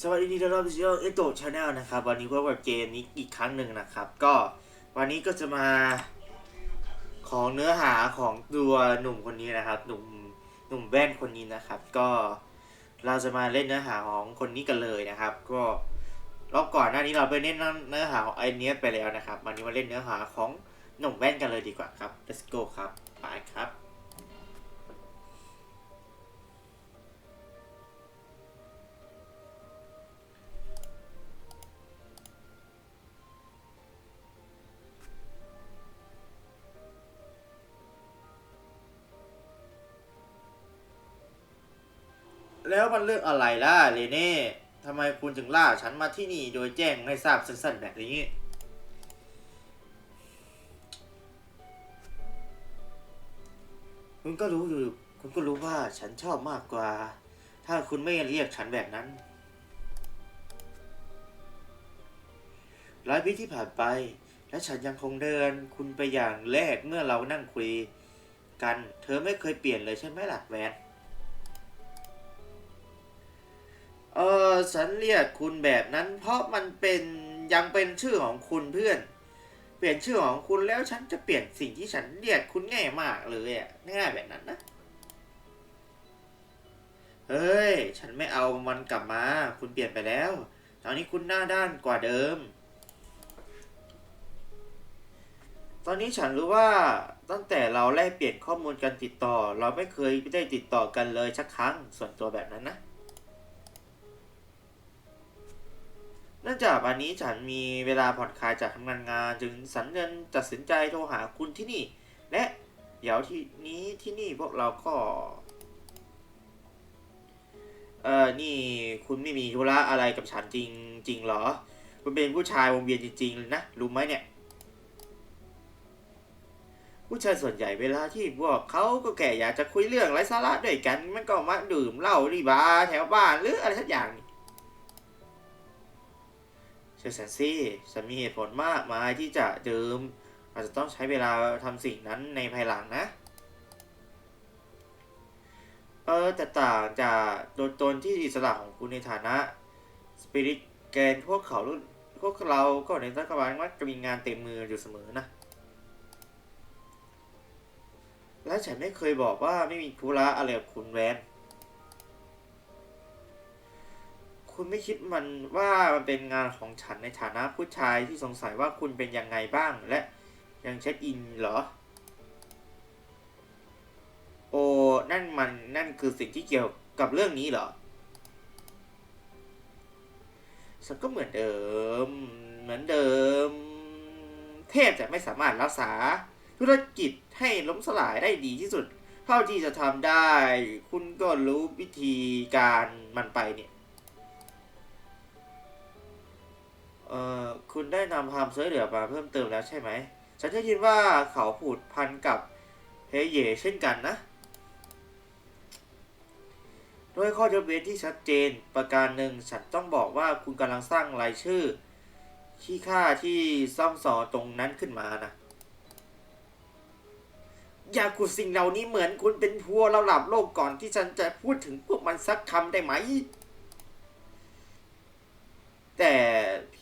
สวัสดีต้อนรับสู่ช่องเอโตชาแนลนะครับ วันนี้พบกับเกมนี้อีกครั้งหนึ่งนะครับ ก็วันนี้ก็จะมาของเนื้อหาของตัวหนุ่มคนนี้นะครับ หนุ่มหนุ่มแว่นคนนี้นะครับ ก็เราจะมาเล่นเนื้อหาของคนนี้กันเลยนะครับ ก็รอบก่อนหน้านี้เราไปเล่นเนื้อหาของไอเนี้ยไปแล้วนะครับ วันนี้มาเล่นเนื้อหาของหนุ่มแว่นกันเลยดีกว่าครับ let's go ครับไปครับ แล้วมันเรื่องอะไรล่ะเรเน่ทำไมคุณถึงล่าฉันมาที่นี่โดยแจ้งให้ทราบสั้นๆแบบนี้ คุณก็รู้อยู่ คุณก็รู้ว่าฉันชอบมากกว่า ถ้าคุณไม่เรียกฉันแบบนั้น หลายปีที่ผ่านไป และฉันยังคงเดิน คุณไปอย่างแรกเมื่อเรานั่งคุย กัน เธอไม่เคยเปลี่ยนเลยใช่ไหมล่ะแวน เออฉันเรียกคุณแบบนั้น เพราะมันเป็นยังเป็นชื่อของคุณเพื่อน เปลี่ยนชื่อของคุณแล้วฉันจะเปลี่ยนสิ่งที่ฉันเรียกคุณง่ายมากเลยอะง่ายแบบนั้นนะเฮ้ย ฉันไม่เอามันกลับมา คุณเปลี่ยนไปแล้ว ตอนนี้คุณหน้าด้านกว่าเดิม ตอนนี้ฉันรู้ว่าตั้งแต่เราแลกเปลี่ยนข้อมูลการติดต่อ เราไม่เคยได้ติดต่อกันเลยสักครั้งส่วนตัวแบบนั้นนะ เนื่องจากวันนี้ฉันมีเวลาผ่อนคลายจากทำงานงาน จึงสันเงินตัดสินใจโทรหาคุณที่นี่ และเดี๋ยวที่นี้ที่นี่พวกเราก็เออนี่คุณไม่มีธุระอะไรกับฉันจริงจริงเหรอ คุณเป็นผู้ชายวงเวียนจริงๆเลยนะ รู้ไหมเนี่ย ผู้ชายส่วนใหญ่เวลาที่พวกเขาก็แก่อยากจะคุยเรื่องไร้สาระด้วยกัน มันก็มาดื่มเหล้าที่บาร์แถวบ้านหรืออะไรสักอย่างนี เชอแซนซี่ฉันมีเหตุผลมากมายที่จะดื่มอาจจะต้องใช้เวลาทำสิ่งนั้นในภายหลังนะ เออแต่ต่างจากตัวตนที่อิสระของคุณในฐานะสปิริตแกนพวกเขารุ่นพวกเราก็ในรัฐบาลมักจะมีงานเต็มมืออยู่เสมอนะ และฉันไม่เคยบอกว่าไม่มีธุระอะไรกับคุณแวน คุณไม่คิดมันว่ามันเป็นงานของฉันในฐานะผู้ชายที่สงสัยว่าคุณเป็นยังไงบ้างและยังเช็คอินเหรอ โอ้ นั่นมันนั่นคือสิ่งที่เกี่ยวกับเรื่องนี้เหรอฉันก็เหมือนเดิม เหมือนเดิม เทพจะไม่สามารถรักษา ธุรกิจให้ล้มสลายได้ดีที่สุด เท่าที่จะทำได้ คุณก็รู้วิธีการมันไปเนี่ย อ่อคุณได้นำความช่วยเหลือมาเพิ่มเติมแล้วใช่ไหม ฉันได้ยินว่าเขาผูดพันกับเฮเย่เช่นกันนะโดยข้อยกเว้นที่ชัดเจนประการหนึ่งฉันต้องบอกว่าคุณกำลังสร้างรายชื่อที่ค่าที่ซ่อมสอตรงนั้นขึ้นมานะอย่าขุดสิ่งเหล่านี้เหมือนคุณเป็นพัวเระดับโลกก่อนที่ฉันจะพูดถึงพวกมันสักคำได้ไหม แต่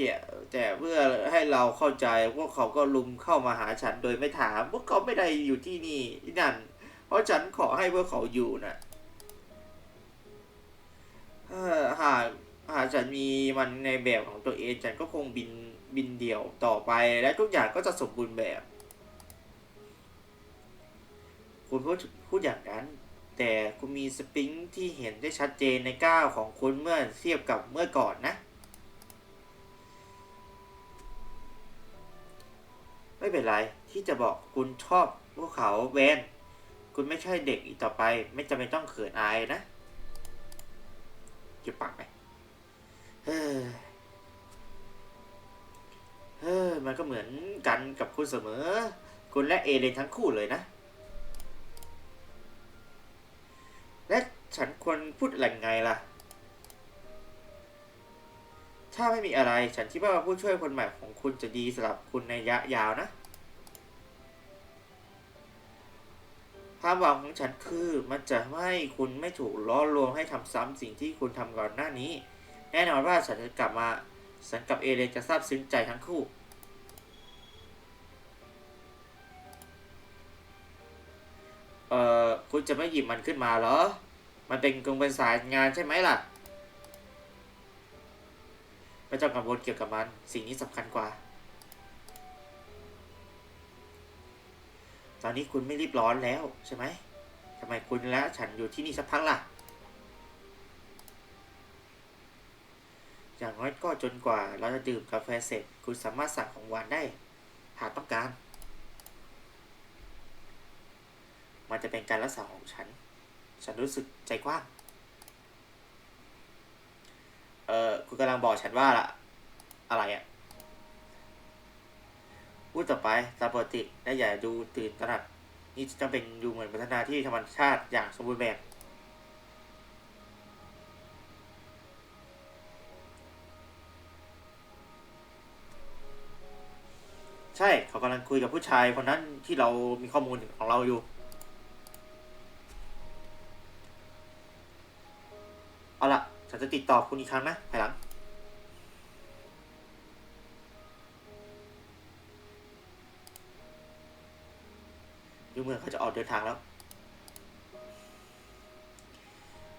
เพียแต่เพื่อให้เราเข้าใจพวกเขาก็ลุมเข้ามาหาฉันโดยไม่ถาม พวกเขาไม่ได้อยู่ที่นี่ที่นั่น เพราะฉันขอให้พวกเขาอยู่นะเอ่อหากหากฉันมีมันในแบบของตัวเองฉันก็คงบินบินเดี่ยวต่อไปและทุกอย่างก็จะสมบูรณ์แบบ คุณพูดพูดอย่างนั้น แต่คุณมีสปริงที่เห็นได้ชัดเจนในก้าวของคุณเมื่อเทียบกับเมื่อก่อนนะ เป็นไร ที่จะบอกคุณชอบพวกเขาเวนคุณไม่ใช่เด็กอีกต่อไป ไม่จำเป็นต้องเขินอายนะเก็บปากไปเฮ้ยเฮ้ยมันก็เหมือนกันกับคุณเสมอ คุณและเอเลนทั้งคู่เลยนะ และฉันควรพูดอะไรไงล่ะ ถ้าไม่มีอะไร ฉันคิดว่าผู้ช่วยคนใหม่ของคุณจะดีสำหรับคุณในระยะยาวนะ ความหวังของฉันคือมันจะให้คุณไม่ถูกล้อลวงให้ทำซ้ำสิ่งที่คุณทำก่อนหน้านี้ แน่นอนว่าฉันจะกลับมาฉันกับเอเลนจะซาบซึ้งใจทั้งคู่เอ่อคุณจะไม่หยิบมันขึ้นมาเหรอ มันเป็นกงเป็นสายงานใช่ไหมล่ะ ไม่ต้องกังวลเกี่ยวกับมัน สิ่งนี้สำคัญกว่า ตอนนี้คุณไม่รีบร้อนแล้วใช่ไหมทำไมคุณและฉันอยู่ที่นี่สักพักล่ะ อย่างน้อยก็จนกว่าเราจะดื่มกาแฟเสร็จ คุณสามารถสั่งของหวานได้ หากต้องการ มันจะเป็นการรักษาของฉัน ฉันรู้สึกใจกว้าง เออคุณกำลังบอกฉันว่าละอะไรอะ พูดต่อไปตามปติและอย่าดูตื่นตระหนักนี่จะเป็นดูเหมือนพัฒนาที่ธรรมชาติอย่างสมบูรณ์แบบใช่ เขากำลังคุยกับผู้ชายคนนั้นที่เรามีข้อมูลของเราอยู่ เอาละฉันจะติดต่อคุณอีกครั้งนะภายหลัง เดืออกเดินทางแล้ว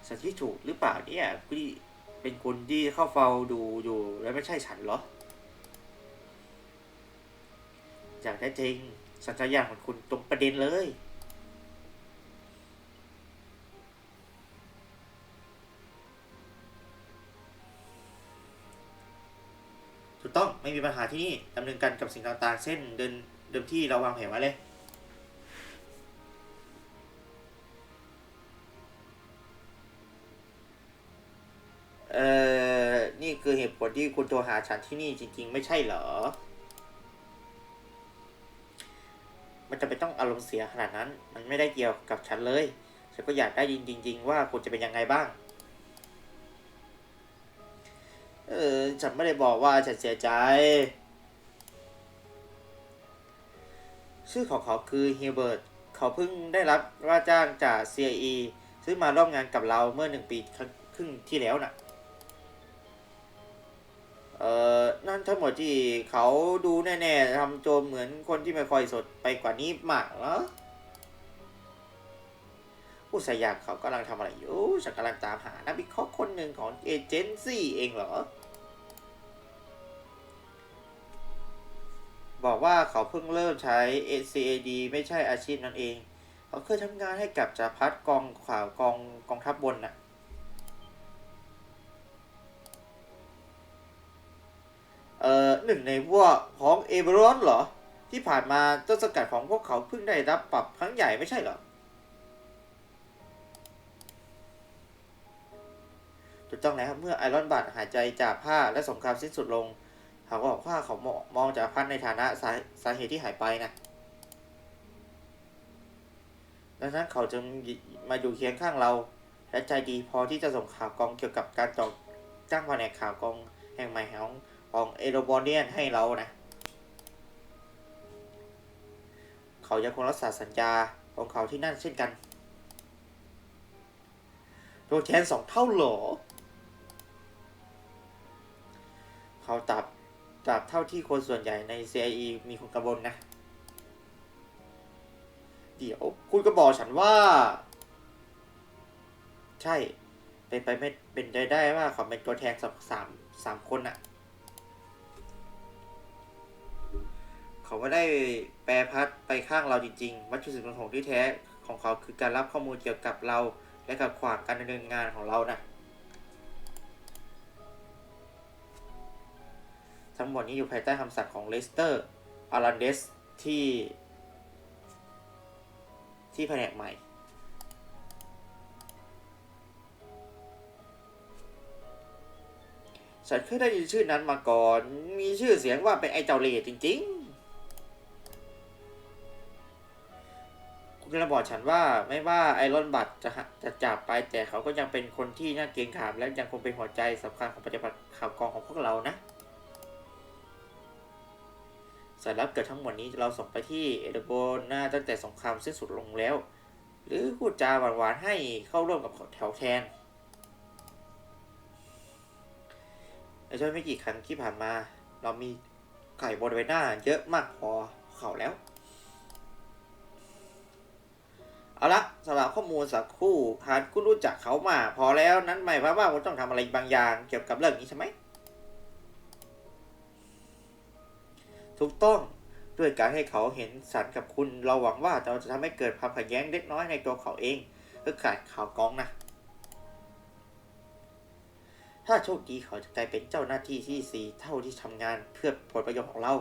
สันที่ถูกหรือเปล่าเนี่ยพี่เป็นคนที่เข้าเฝ้าดูอยู่แล้วไม่ใช่ฉันเหรอ อย่างแท้จริง สัญชาตญาณของคุณตรงประเด็นเลย ถูกต้องไม่มีปัญหาที่นี่ดำเนินการกับสิ่งต่างๆเช่นเดินเดิมที่เราวางแผนไว้เลย คือเหตุผลที่คุณโทรหาฉันที่นี่จริง ๆ ไม่ใช่เหรอ มันจะไปต้องอารมณ์เสียขนาดนั้น มันไม่ได้เกี่ยวกับฉันเลย ฉันก็อยากได้ยินจริง ๆ ว่าคุณจะเป็นยังไงบ้าง เออ ฉันไม่ได้บอกว่าฉันเสียใจ ชื่อของเขาคือเฮเบิร์ต เขาเพิ่งได้รับว่าจ้างจาก CIE ซึ่งมาร่วมงานกับเราเมื่อหนึ่งปีครึ่งที่แล้วน่ะ ทั้งหมดที่เขาดูแน่ๆทำโจมเหมือนคนที่ไม่ค่อยสดไปกว่านี้มากเหรอผู้สายากเขากำลังทำอะไรอยู่ฉันกำลังตามหานักวิเคราะห์คนหนึ่งของเอเจนซี่เองเหรอ บอกว่าเขาเพิ่งเริ่มใช้ ACAD ไม่ใช่อาชีพนั่นเอง เขาเคยทำงานให้กับจักรพัฒกองข่าวกองกองทัพบนน่ะ เอ่อหนึ่งในพวกของเอเบรอนเหรอ ที่ผ่านมาต้นสกัดของพวกเขาเพิ่งได้รับปรับครั้งใหญ่ไม่ใช่เหรอถูกต้องแล้วเมื่อไอรอนบัตหายใจจากผ้าและสงครามสิ้นสุดลงเขาก็บอกว่าเขามองมองจากพันในฐานะสาสาเหตุที่หายไปนะดังนั้นเขาจึงมาอยู่เคียงข้างเรา และใจดีพอที่จะส่งข่าวกองเกี่ยวกับการต่อจ้างแผนกข่าวกองแห่งใหม่ของ ของเอโรบอเนียนให้เรานะ เขายังคงรักษาสัญญาของเขาที่นั่นเช่นกันตัวแทนสองเท่าหรอ เขาตับตับเท่าที่คนส่วนใหญ่ใน CIE มีคนกระบนนะ เดี๋ยวคุณก็บอกฉันว่า ใช่ เป็นไปไม่เป็นได้ได้ว่าเขาเป็นตัวแทนสามสามสามคนอะ ไม่ได้แปรพัดไปข้างเราจริงๆ วัตถุประสงค์ที่แท้ของเขาคือการรับข้อมูลเกี่ยวกับเรา และกับขวางการดำเนินงานของเรานะทั้งหมดนี้อยู่ภายใต้คำสั่งของเลสเตอร์อารันเดสที่ที่แผนกใหม่ ฉันเคยได้ยินชื่อนั้นมาก่อน มีชื่อเสียงว่าเป็นไอ้เจ้าเล่จริง ๆ กำลังบอกฉันว่าไม่ว่าไอรอนบัตจะจะจากไปแต่เขาก็ยังเป็นคนที่น่าเกรงขามและยังคงเป็นหัวใจสำคัญของปฏิบัติข่าวกองของพวกเรานะสายลับเกิดทั้งหมดนี้เราส่งไปที่เอเดโบนาตั้งแต่สงครามสิ้นสุดลงแล้ว หรือพูดจาหวานๆให้เข้าร่วมกับแถวแทนในช่วงไม่กี่ครั้งที่ผ่านมา เรามีไก่บนใบหน้าเยอะมากพอเขาแล้ว เอาละสำหรับข้อมูลสักคู่หากคุณรู้จักเขามา พอแล้วนั้นหมายความว่าคุณต้องทำอะไรบางอย่างเกี่ยวกับเรื่องนี้ใช่ไหม ถูกต้องด้วยการให้เขาเห็นสันกับคุณ เราหวังว่าเราจะทำให้เกิดความขัดแย้งเล็กน้อยในตัวเขาเองเพื่อขาดข่าวกองนะ ถ้าโชคดีเขาจะกลายเป็นเจ้าหน้าที่ที่สีเท่าที่ทำงานเพื่อผลประโยชน์ของเรา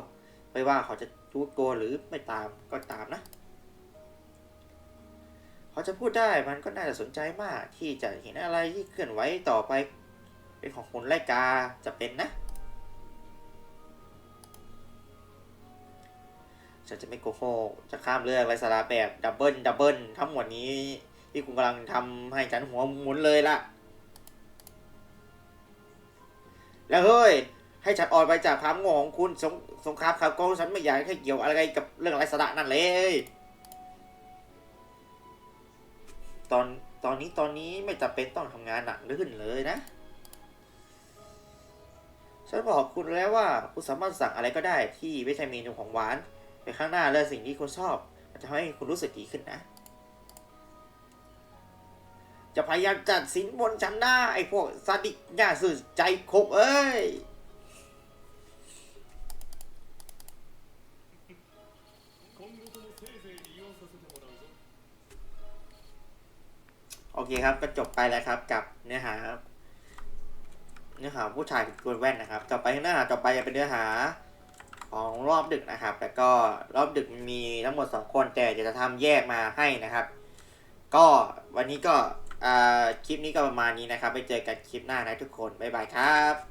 ไม่ว่าเขาจะรู้ตัวหรือไม่ตามก็ตามนะ เขาจะพูดได้มันก็น่าจะสนใจมากที่จะเห็นอะไรที่เคลื่อนไหวต่อไป เป็นของคุณไลกาจะเป็นนะ ฉันจะไม่โกหกจะข้ามเรื่องไรสาระแบบดับเบิลดับเบิลทั้งหมดนี้ที่คุณกำลังทำให้ฉันหัวหมุนเลยล่ะ แล้วเฮ้ย ให้ฉันออกไปจากความโง่ของคุณสงสงครามข่าวโกงฉันไม่อยากให้เกี่ยวอะไรกับเรื่องไรสาระนั่นเลย ตอนตอนนี้ตอนนี้ไม่จำเป็นต้องทำงานหนักขึ้นเลยนะ ฉันบอกคุณแล้วว่าคุณสามารถสั่งอะไรก็ได้ที่ไม่ใช่เมนูของหวาน ไปข้างหน้าเลือกสิ่งที่คุณชอบ มันจะทำให้คุณรู้สึกดีขึ้นนะ จะพยายามจัดสินบนฉันได้าไอ้พวกซาดิสย่าสื่อใจโคกเอ้ย อเคครับก็จบไปแล้วครับกับเนื้อหาเนื้อหาผู้ชายกับตัวแว่นนะครับ ต่อไปเนื้อหาต่อไปจะเป็นเนื้อหาของรอบดึกนะครับ แล้วก็รอบดึกมีทั้งหมดสองคนแต่จะทำแยกมาให้นะครับ ก็วันนี้ก็คลิปนี้ก็ประมาณนี้นะครับ ไปเจอกันคลิปหน้านะทุกคน บ๊ายบายครับ